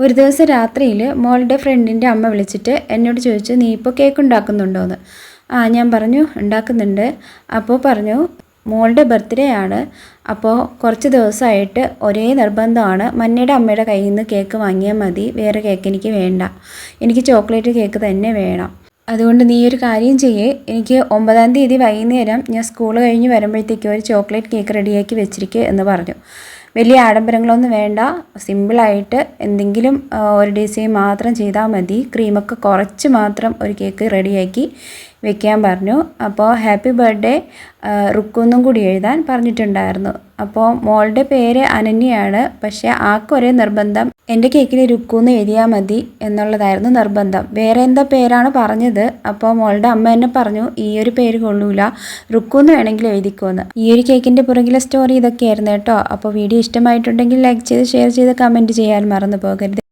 ഒരു ദിവസം രാത്രിയിൽ മോളുടെ ഫ്രണ്ടിന്റെ അമ്മ വിളിച്ചിട്ട് എന്നോട് ചോദിച്ചു നീ ഇപ്പോൾ കേക്ക് ഉണ്ടാക്കുന്നുണ്ടോയെന്ന് ആ ഞാൻ പറഞ്ഞു ഉണ്ടാക്കുന്നുണ്ട്. അപ്പോൾ പറഞ്ഞു മോളുടെ ബർത്ത്ഡേ ആണ്. അപ്പോൾ കുറച്ച് ദിവസമായിട്ട് ഒരേ നിർബന്ധമാണ്. മന്നയുടെ അമ്മയുടെ കയ്യിൽ നിന്ന് കേക്ക് വാങ്ങിയാൽ മതി. വേറെ കേക്ക് എനിക്ക് വേണ്ട. എനിക്ക് ചോക്ലേറ്റ് കേക്ക് തന്നെ വേണം. അതുകൊണ്ട് നീ ഒരു കാര്യം ചെയ്യേ. എനിക്ക് ഒമ്പതാം തീയതി വൈകുന്നേരം ഞാൻ സ്കൂൾ കഴിഞ്ഞ് വരുമ്പോഴത്തേക്കും ഒരു ചോക്ലേറ്റ് കേക്ക് റെഡിയാക്കി വെച്ചിരിക്കുക എന്ന് പറഞ്ഞു. വലിയ ആഡംബരങ്ങളൊന്നും വേണ്ട. സിമ്പിളായിട്ട് എന്തെങ്കിലും ഒരു ഡിസൈൻ മാത്രം ചെയ്താൽ മതി. ക്രീമൊക്കെ കുറച്ച് മാത്രം ഒരു കേക്ക് റെഡിയാക്കി വെക്കാൻ പറഞ്ഞു. അപ്പോൾ ഹാപ്പി ബർത്ത്ഡേ റുക്കൊന്നും കൂടി എഴുതാൻ പറഞ്ഞിട്ടുണ്ടായിരുന്നു. അപ്പോൾ മോളുടെ പേര് അനന്യയാണ്. പക്ഷേ ആക്കൊരേ നിർബന്ധം എന്റെ കേക്കിൽ രുക്കൂന്ന് എഴുതിയാൽ മതി എന്നുള്ളതായിരുന്നു നിർബന്ധം. വേറെ എന്താ പേരാണ് പറഞ്ഞത്? അപ്പോൾ മോളുടെ അമ്മ എന്നെ പറഞ്ഞു ഈ ഒരു പേര് കൊള്ളൂല. റുക്കൂന്ന് വേണമെങ്കിൽ എഴുതിക്കോന്ന്. ഈ ഒരു കേക്കിന്റെ പുറകിലെ സ്റ്റോറി ഇതൊക്കെയായിരുന്നു കേട്ടോ. അപ്പോൾ വീഡിയോ ഇഷ്ടമായിട്ടുണ്ടെങ്കിൽ ലൈക്ക് ചെയ്ത് ഷെയർ ചെയ്ത് കമന്റ് ചെയ്യാൻ മറന്നു പോകരുത്.